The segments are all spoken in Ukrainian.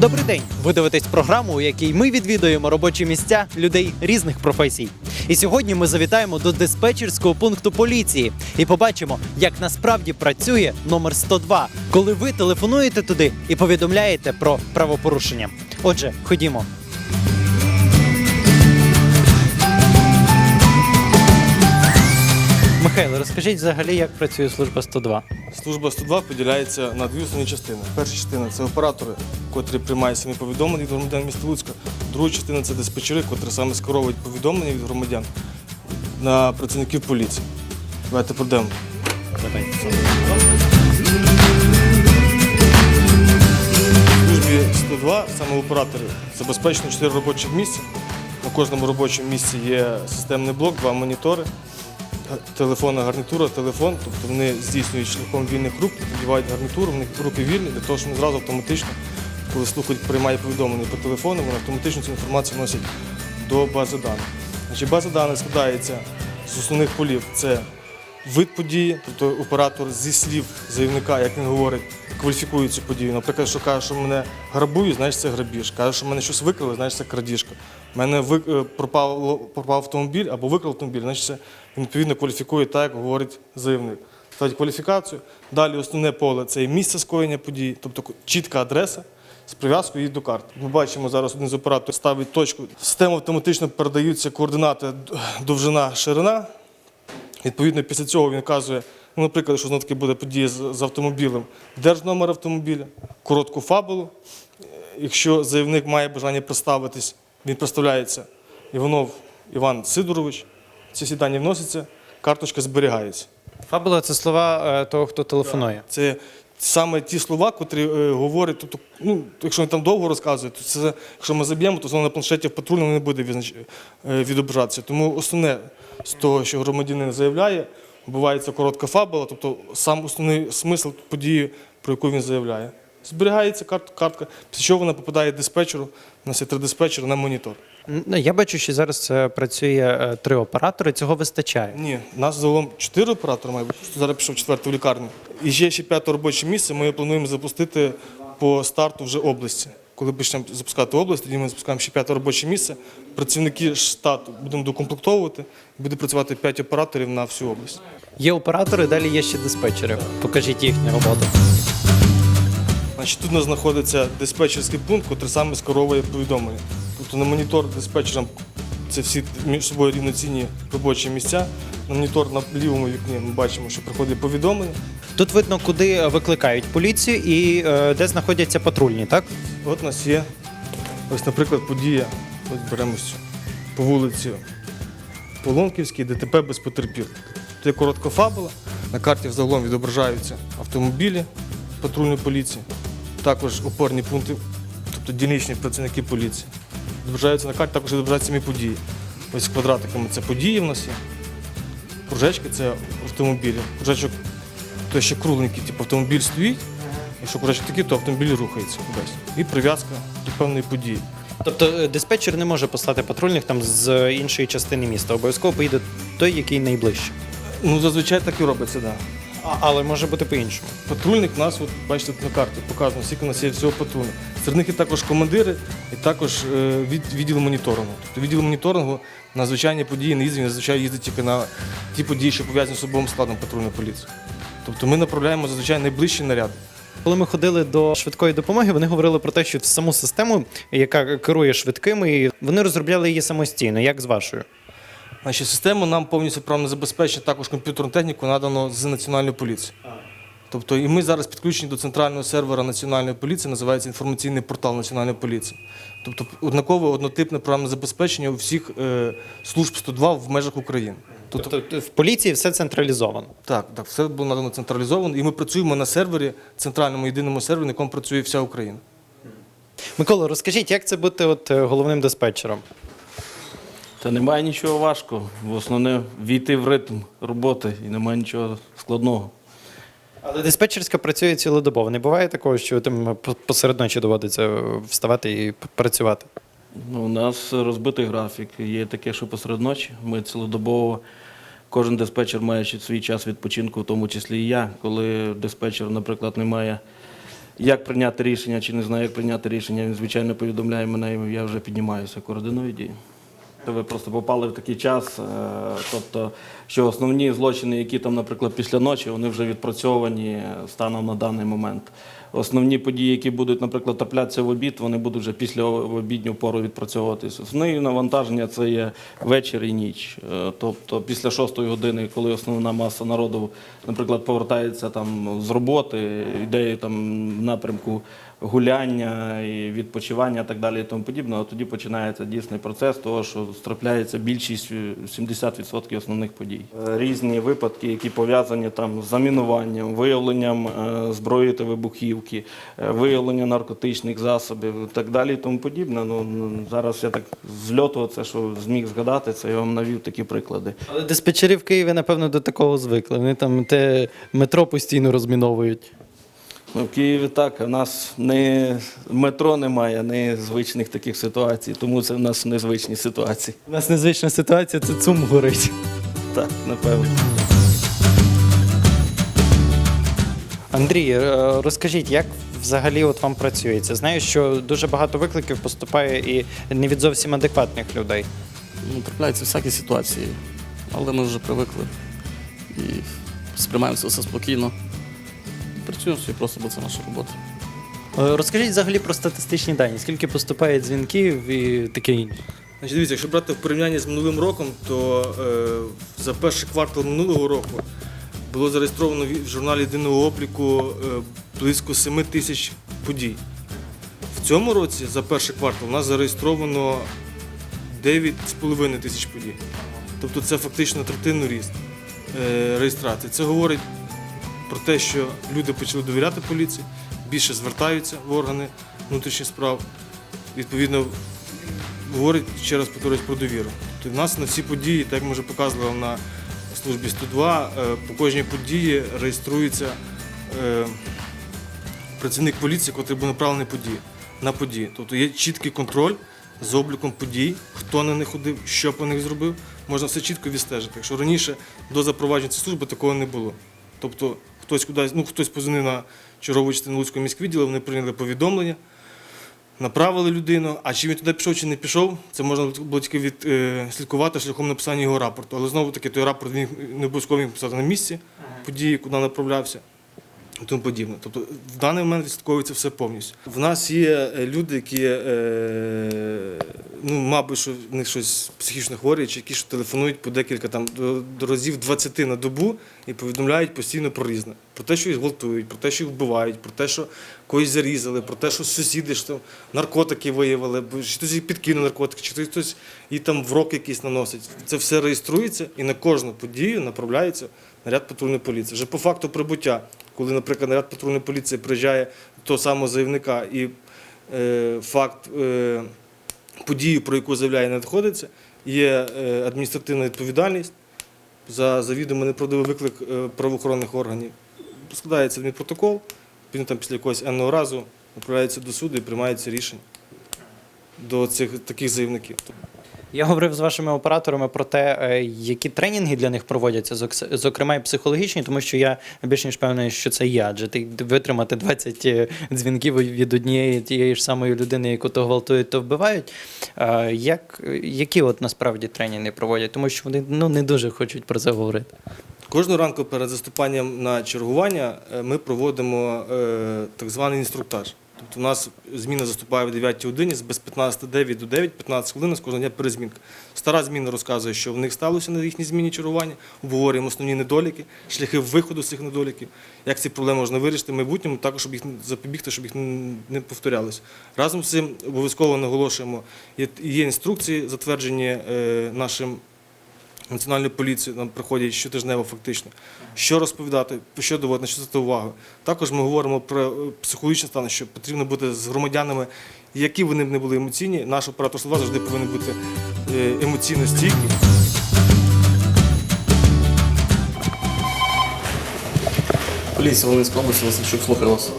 Добрий день! Ви дивитесь програму, у якій ми відвідуємо робочі місця людей різних професій. І сьогодні ми завітаємо до диспетчерського пункту поліції і побачимо, як насправді працює номер 102, коли ви телефонуєте туди і повідомляєте про правопорушення. Отже, ходімо. Михайло, розкажіть взагалі, як працює служба 102. Служба 102 поділяється на дві основні частини. Перша частина це оператори, котрі приймають самі повідомлення від громадян міста Луцька. Друга частина це диспетчери, котрі саме скеровують повідомлення від громадян на працівників поліції. Давайте пройдемо. Службі 102 саме оператори забезпечено 4 робочих місця. На кожному робочому місці є системний блок, два монітори, телефонна гарнітура, телефон. Тобто вони здійснюють шляхом вільних рук, підівають гарнітуру, в них руки вільні, для того, щоб вони зразу автоматично, коли слухають, приймає повідомлення по телефону, вони автоматично цю інформацію вносять до бази даних. Значить, база даних складається з основних полів. Це вид події, тобто оператор зі слів заявника, як він говорить, кваліфікує цю подію. Наприклад, що каже, що мене грабують, значить це грабіж. Каже, що мене щось викрали, значить це крадіжка. Мене ви- е, пропав, пропав автомобіль або викрав автомобіль, значить це він відповідно кваліфікує так, як говорить заявник. Ставить кваліфікацію. Далі основне поле це є місце скоєння події, тобто чітка адреса. З прив'язкою її до карт. Ми бачимо зараз один з операторів ставить точку. В систему автоматично передаються координати довжина, ширина. Відповідно, після цього він вказує, ну, наприклад, що знову таки буде подія з, автомобілем, держномер автомобіля, коротку фабулу. Якщо заявник має бажання представитись, він представляється Іванов Іван Сидорович. Ці всі дані вносяться, карточка зберігається. Фабула це слова е, того, хто телефонує. Це саме ті слова, котрі е, говорять, тобто, ну, якщо він там довго розказує, то це, якщо ми заб'ємо, то воно на планшеті в патрульному не буде відзнач- е, відображатися. Тому основне з того, що громадянин заявляє, бувається коротка фабула, тобто сам основний смисл події, про яку він заявляє. Зберігається карт- картка, після чого вона попадає диспетчеру, у нас є три диспетчери на монітор. Ну, Я бачу, що зараз е, працює е, три оператори, цього вистачає. Ні, нас загалом чотири оператори має бути. Зараз пішов четвертий в лікарню. І ще ще п'яте робоче місце. Ми плануємо запустити по старту вже області. Коли почнемо запускати область, тоді ми запускаємо ще п'яте робоче місце. Працівники штату будемо докомплектовувати. Буде працювати п'ять операторів на всю область. Є оператори, далі є ще диспетчери. Покажіть їхню роботу. Значить, тут у нас знаходиться диспетчерський пункт, який саме скеровує повідомлення. Тобто на монітор диспетчерам це всі між собою рівноцінні робочі місця. На монітор на лівому вікні ми бачимо, що приходить повідомлення. Тут видно, куди викликають поліцію і е, де знаходяться патрульні, так? От у нас є, ось, наприклад, подія. Ось беремо цю, по вулиці Полонківській, ДТП без потерпілих. Тут є коротка фабула. На карті взагалом відображаються автомобілі патрульної поліції, також опорні пункти, тобто дільничні працівники поліції. Відображаються на карті, також відображаються самі події. Ось квадратиками це події в нас є. Кружечки це автомобілі. Кружечок то ще кругленький, типу автомобіль стоїть. Якщо кружечок такий, то автомобіль рухається кудись. І прив'язка до певної події. Тобто е, диспетчер не може послати патрульних там з іншої частини міста. Обов'язково поїде той, який найближче. Ну, зазвичай так і робиться, так. Да. А, але може бути по-іншому. Патрульник у нас, от, бачите, тут на карті показано, скільки у нас є всього патрульних. Серед них є також командири і також е, від, відділ моніторингу. Тобто відділ моніторингу на звичайні події не їздить, він зазвичай їздить тільки на ті події, що пов'язані з особовим складом патрульної поліції. Тобто ми направляємо зазвичай найближчі наряди. Коли ми ходили до швидкої допомоги, вони говорили про те, що саму систему, яка керує швидкими, вони розробляли її самостійно. Як з вашою? Значить, систему нам повністю програмне забезпечення, також комп'ютерну техніку надано з національної поліції. Тобто і ми зараз підключені до центрального сервера Національної поліції, називається інформаційний портал Національної поліції. Тобто однакове однотипне програмне забезпечення у всіх е, служб 102 в межах України. Тобто, Тобто в поліції все централізовано. так, так, все було надано централізовано, і ми працюємо на сервері, центральному єдиному сервері, на якому працює вся Україна. Микола, розкажіть, як це бути от е, головним диспетчером? Та немає нічого важкого. В основне війти в ритм роботи і немає нічого складного. Але диспетчерська працює цілодобово. Не буває такого, що там посеред ночі доводиться е, вставати і працювати. Ну, у нас розбитий графік. Є таке, що посеред ночі. Ми цілодобово, кожен диспетчер має свій час відпочинку, в тому числі і я. Коли диспетчер, наприклад, не має як прийняти рішення, чи не знає, як прийняти рішення, він звичайно повідомляє мене, і я вже піднімаюся, координую дії. Ви просто попали в такий час, е, тобто, що основні злочини, які там, наприклад, після ночі, вони вже відпрацьовані станом на даний момент. Основні події, які будуть, наприклад, траплятися в обід, вони будуть вже після обідню пору відпрацьовуватися. Основне навантаження це є вечір і ніч. Е, Тобто після шостої години, коли основна маса народу, наприклад, повертається там з роботи, йде там в напрямку гуляння і відпочивання, і так далі, і тому подібне, от тоді починається дійсний процес того, що трапляється більшість е, 70% основних подій. Е, Різні випадки, які пов'язані там з замінуванням, виявленням е, зброї та вибухівки, е, виявлення наркотичних засобів і так далі, і тому подібне. Ну зараз я так з це що зміг згадати, це я вам навів такі приклади. Але диспетчери в Києві, напевно, до такого звикли. Вони там те метро постійно розміновують. Ну, в Києві так, в нас не метро немає, не звичних таких ситуацій, тому це в нас незвичні ситуації. У нас незвична ситуація, це ЦУМ горить. Так, напевно. Андрій, е, розкажіть, як взагалі от вам працюється? Знаю, що дуже багато викликів поступає і не від зовсім адекватних людей. Ну, трапляються всякі ситуації, але ми вже привикли і сприймаємо все спокійно. Працюємо собі просто, бо це наша робота. Е, Розкажіть взагалі про статистичні дані, скільки поступає дзвінків і таке інше. Значить, дивіться, якщо брати в порівнянні з минулим роком, то е, за перший квартал минулого року було зареєстровано в журналі єдиного обліку е, близько 7 тисяч подій. В цьому році за перший квартал у нас зареєстровано 9,5 тисяч подій. Тобто це фактично третинний ріст е, реєстрації. Це говорить про те, що люди почали довіряти поліції, більше звертаються в органи внутрішніх справ. Відповідно, говорить ще раз повторюсь про довіру. Тобто в нас на всі події, так як ми вже показували на службі 102, е, по кожній події реєструється е, працівник поліції, який був направлений події, на події. Тобто є чіткий контроль з обліком подій, хто на них ходив, що по них зробив. Можна все чітко відстежити. Якщо раніше до запровадження цієї служби такого не було. Тобто хтось кудись, ну хтось позвонив на чергову частину Луцького міськвідділу, вони прийняли повідомлення, направили людину, а чи він туди пішов, чи не пішов, це можна було тільки відслідкувати шляхом написання його рапорту. Але знову таки той рапорт він не обов'язково писати на місці події, куди направлявся. І тому подібне. Тобто в даний момент відслідковується все повністю. В нас є е, люди, які, е, ну, мабуть, що в них щось психічно хворі, чи які що телефонують по декілька там до, разів 20 на добу і повідомляють постійно про різне. Про те, що їх гвалтують, про те, що їх вбивають, про те, що когось зарізали, про те, що сусіди що наркотики виявили, чи хтось їх підкинув наркотики, чи хтось їй там в рок якийсь наносить. Це все реєструється і на кожну подію направляється наряд патрульної поліції. Вже по факту прибуття, коли, наприклад, наряд патрульної поліції приїжджає того самого заявника і е, факт е, події, про яку заявляє, не надходиться, є е, адміністративна відповідальність за завідомо неправдивий виклик правоохоронних органів. Складається адмінпротокол, він там після якогось енного разу направляється до суду і приймається рішення до цих таких заявників. Я говорив з вашими операторами про те, е, які тренінги для них проводяться, зокрема і психологічні, тому що я більш ніж певний, що це я, адже ти витримати 20 е, дзвінків від однієї тієї ж самої людини, яку то гвалтують, то вбивають. Е, Як, які от насправді тренінги проводять? Тому що вони ну, не дуже хочуть про це говорити. Кожного ранку перед заступанням на чергування ми проводимо так званий інструктаж. Тобто у нас зміна заступає в 9 годині з без 15.09 до 9, 15 хвилин з кожного дня перезмінка. Стара зміна розказує, що в них сталося на їхній зміні чергування, обговорюємо основні недоліки, шляхи виходу з цих недоліків, як ці проблеми можна вирішити в майбутньому, також щоб їх запобігти, щоб їх не повторялися. Разом з цим обов'язково наголошуємо, є інструкції, затверджені е, нашим Національної поліції нам приходять щотижнево фактично. Що розповідати, що доводити, на що звертати увагу. Також ми говоримо про е, психологічний стан, що потрібно бути з громадянами, які вони б не були емоційні. Наш оператор слова завжди повинен бути е, емоційно стійкий. Поліція Волинської області, Васильчук, слухаю вас.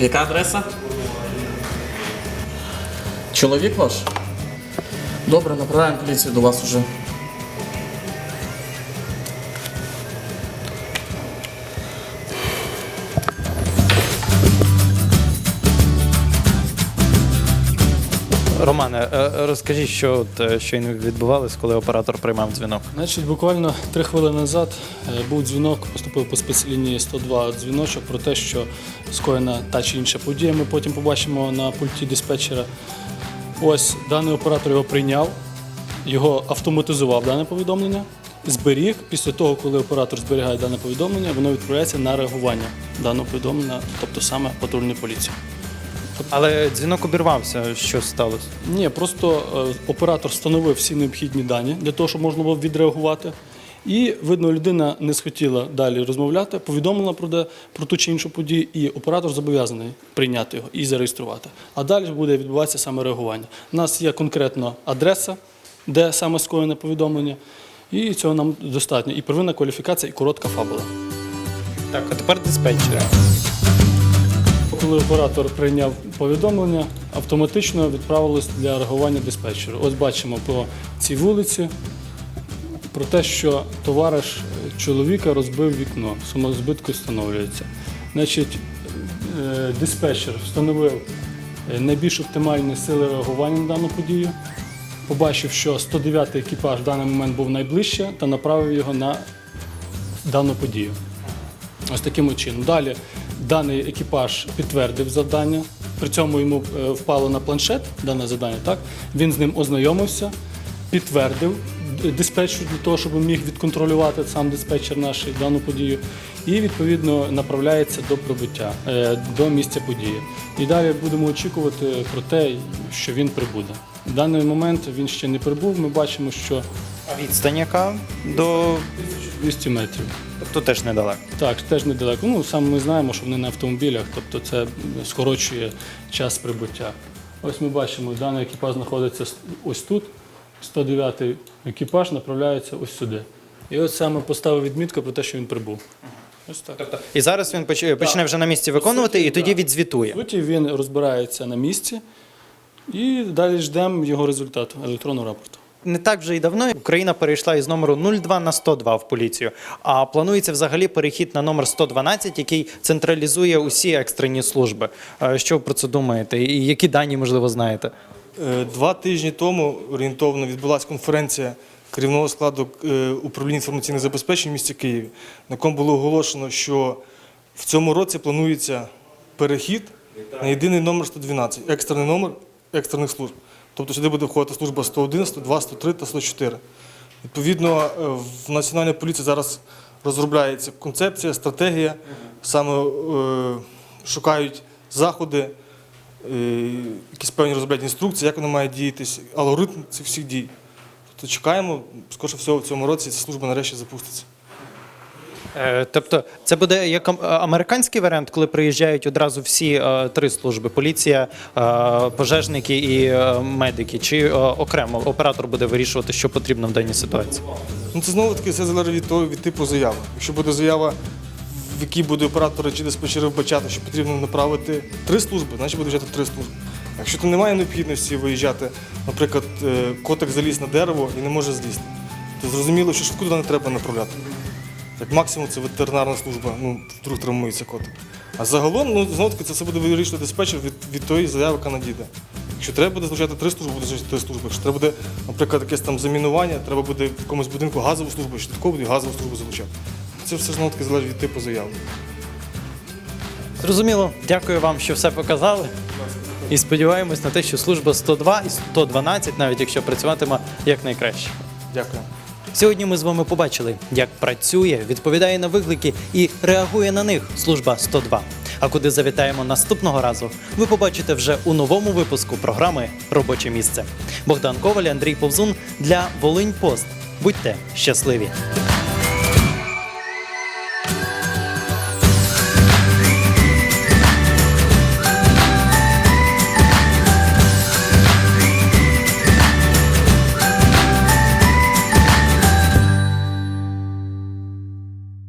Яка адреса? Чоловік ваш? Добре, направляємо поліцію до вас уже. Романе, е, розкажіть, що е, щойно відбувалось, коли оператор приймав дзвінок. Значить, буквально три хвилини назад е, був дзвінок, поступив по спецлінії 102 дзвіночок про те, що скоєна та чи інша подія. Ми потім побачимо на пульті диспетчера. Ось даний оператор його прийняв, його автоматизував дане повідомлення, зберіг. Після того, коли оператор зберігає дане повідомлення, воно відправляється на реагування даного повідомлення, тобто саме патрульної поліції. Але дзвінок обірвався. Що сталося? Ні, просто е, оператор встановив всі необхідні дані для того, щоб можна було відреагувати. І, видно, людина не схотіла далі розмовляти, повідомила про, де, про ту чи іншу подію, і оператор зобов'язаний прийняти його і зареєструвати. А далі буде відбуватися саме реагування. У нас є конкретно адреса, де саме скоєне повідомлення, і цього нам достатньо. І первинна кваліфікація, і коротка фабула. Так, а тепер диспетчери. Коли оператор прийняв повідомлення, автоматично відправилось для реагування диспетчеру. Ось бачимо по цій вулиці про те, що товариш чоловіка розбив вікно, самозбитку встановлюється. Значить, е, диспетчер встановив е, найбільш оптимальні сили реагування на дану подію. Побачив, що 109-й екіпаж в даний момент був найближче та направив його на дану подію. Ось таким чином. Далі даний екіпаж підтвердив завдання. При цьому йому е, впало на планшет дане завдання. Так він з ним ознайомився, підтвердив д- диспетчер для того, щоб міг відконтролювати сам диспетчер наш дану подію, і відповідно направляється до прибуття е, до місця події. І далі будемо очікувати про те, що він прибуде. В даний момент він ще не прибув. Ми бачимо, що А відстань яка до 200 метрів. тобто теж недалеко. Так, теж недалеко. Ну, саме ми знаємо, що вони на автомобілях, тобто це скорочує час прибуття. Ось ми бачимо, даний екіпаж знаходиться ось тут. 109-й екіпаж направляється ось сюди. І от саме поставив відмітку про те, що він прибув. Ось так. І зараз він поч- почне вже на місці виконувати, і тоді По відзвітує. суті, він розбирається на місці і далі ждемо його результату електронного рапорту. Не так вже й давно Україна перейшла із номеру 02 на 102 в поліцію. А планується взагалі перехід на номер 112, який централізує усі екстрені служби. Е, Що ви про це думаєте? І які дані можливо знаєте? Е, Два тижні тому орієнтовно відбулася конференція керівного складу е, управління інформаційних забезпечень в місті Києві, на якому було оголошено, що в цьому році планується перехід на єдиний номер 112, екстрений номер екстрених служб. Тобто сюди буде входити служба 101, 102, 103 та 104. Відповідно, е, в Національній поліції зараз розробляється концепція, стратегія, саме шукають заходи, якісь певні розробляють інструкції, як воно має діятись, алгоритм цих всіх дій. Тобто чекаємо, скоріше всього, в цьому році ця служба нарешті запуститься. Е, Тобто, це буде як американський варіант, коли приїжджають одразу всі е, три служби: поліція, е, пожежники і е, медики, чи е, окремо оператор буде вирішувати, що потрібно в даній ситуації. Ну, це знову таки все залежить від того, від типу заяви. Якщо буде заява, в якій буде оператори чи диспетчери вбачати, що потрібно направити три служби, значить буде виїжджати три служби. Якщо то немає необхідності виїжджати, наприклад, е, котик заліз на дерево і не може злізти, то зрозуміло, що швидку туди не треба направляти. Як максимум це ветеринарна служба, ну, вдруг травмується котик. А загалом, ну, знову таки, це все буде вирішувати диспетчер від, від тої заяви, яка надійде. Якщо треба буде залучати три служби, буде залучати три служби. Якщо треба буде, наприклад, якесь там замінування, треба буде в якомусь будинку газову службу, швидко буде газову службу залучати. Це все знову таки залежить від типу заяви. Зрозуміло, дякую вам, що все показали. І сподіваємось на те, що служба 102 і 112, навіть якщо працюватиме якнайкраще. Дякую. Сьогодні ми з вами побачили, як працює, відповідає на виклики і реагує на них служба 102. А куди завітаємо наступного разу, ви побачите вже у новому випуску програми Робоче місце. Богдан Коваль, Андрій Повзун для Волинь Пост. Будьте щасливі!